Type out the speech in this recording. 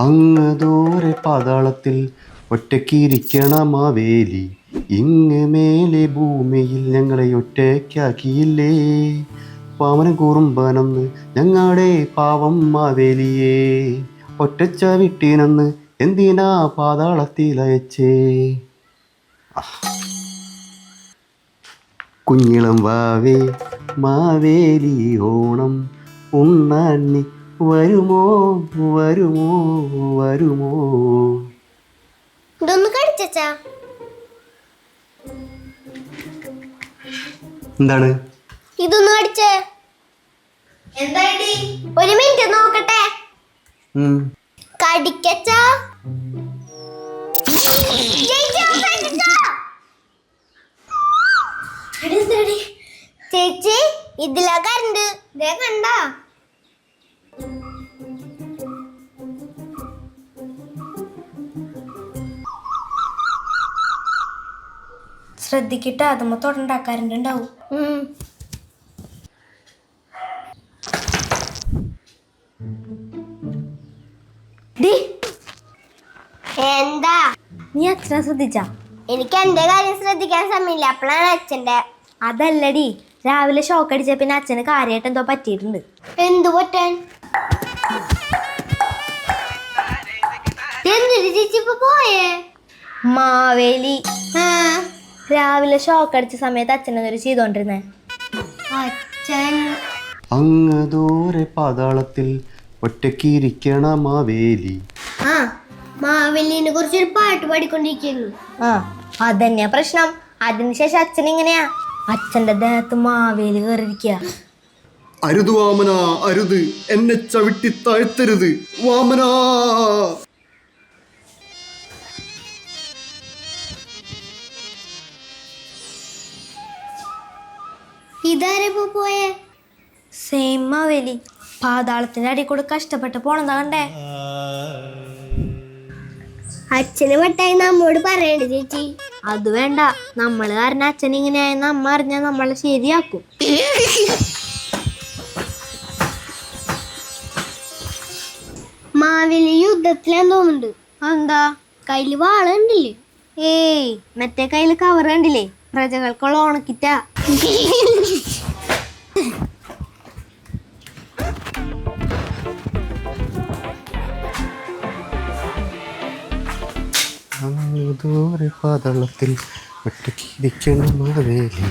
അങ്ങ് ദൂരെ പാതാളത്തിൽ ഒറ്റയ്ക്കിരിക്കണ മാവേലി ഇങ്ങ് മേലെ ഭൂമിയിൽ ഞങ്ങളെ ഒറ്റയ്ക്കാക്കിയില്ലേ? പാവന കുറുമ്പനെന്ന് ഞങ്ങളുടെ പാവം മാവേലിയേ. ഒറ്റച്ച വിട്ടീനെന്ന് എന്തിനാ പാതാളത്തിൽ അയച്ചേ? കുഞ്ഞിളം വാവേ മാവേലി ഓണം ഉണ്ണാണ്ണി വരുമോ വരുമോ വരുമോ? ഇതൊന്ന് കടിച്ചാ എന്താണ്? ഇതൊന്ന് കടിച്ചേ. ഒരു മിനിറ്റ് നോക്കട്ടെ. കടിക്കച്ചാ? ചേച്ചി ഇതിലാ കരണ്ട് ശ്രദ്ധിക്കിട്ട് അതുമ്മ ഉണ്ടാവും എന്താ? നീ അച്ഛനെ ശ്രദ്ധിച്ചാ? എനിക്ക് എന്റെ കാര്യം ശ്രദ്ധിക്കാൻ സമയമില്ല. അപ്പോഴാണ് അച്ഛന്റെ. അതല്ലടി രാവിലെ ഷോക്ക് അടിച്ച പിന്നെ അച്ഛന് കാര്യമായിട്ട് എന്തോ പറ്റിയിട്ടുണ്ട്. എന്തു പറ്റാൻ? എന്തിനു ചേച്ചി ഇപ്പൊ പോയേ? മാവേലി. ആ, രാവിലെ ഷോക്ക് അടിച്ച സമയത്ത് അച്ഛൻ എന്തൊരു ചെയ്തോണ്ടിരുന്നേ. അച്ഛൻ. അങ്ങ് ദൂരെ പാതാളത്തിൽ ഒറ്റക്കിരിക്കണ മാവേലി. ആ മാവേലിനെ കുറിച്ച് ഒരു പാട്ട് പാടിക്കൊണ്ടിരിക്കുന്നു. ആ അതന്നെയാ പ്രശ്നം. അതിനുശേഷം അച്ഛൻ ഇങ്ങനെയാ അച്ഛന്റെ ദേഹത്ത് മാവേലി കയറിയിരിക്കുക അരുത് വാമന അരുത്. എന്നെ ചവിട്ടി താഴ്ത്തരുത്. വാമന. ഇതാരപ്പോ പോയേ? സെയിം മാവേലി. പാതാളത്തിന്റെ അടി കൂടെ കഷ്ടപ്പെട്ട് പോണതാ കണ്ടേ. അച്ഛന് വട്ടായി നമ്മോട് പറയണ്ട ചേച്ചി. അത് വേണ്ട. നമ്മൾ കാരണം അച്ഛൻ ഇങ്ങനെയായെന്ന് അമ്മ അറിഞ്ഞാൽ നമ്മളെ ശരിയാക്കും. മാവേലി യുദ്ധത്തിലാന്ന് തോന്നുന്നുണ്ട്. എന്താ കയ്യിൽ വാളുണ്ടില്ലേ ഏയ് മറ്റേ കയ്യിൽ കവർ കണ്ടില്ലേ? പ്രജകൾക്കുള്ള ഉണക്കിറ്റാ ദൂരെ പാതളത്തിൽ ഒറ്റക്കിരിക്കണം മാവേലി.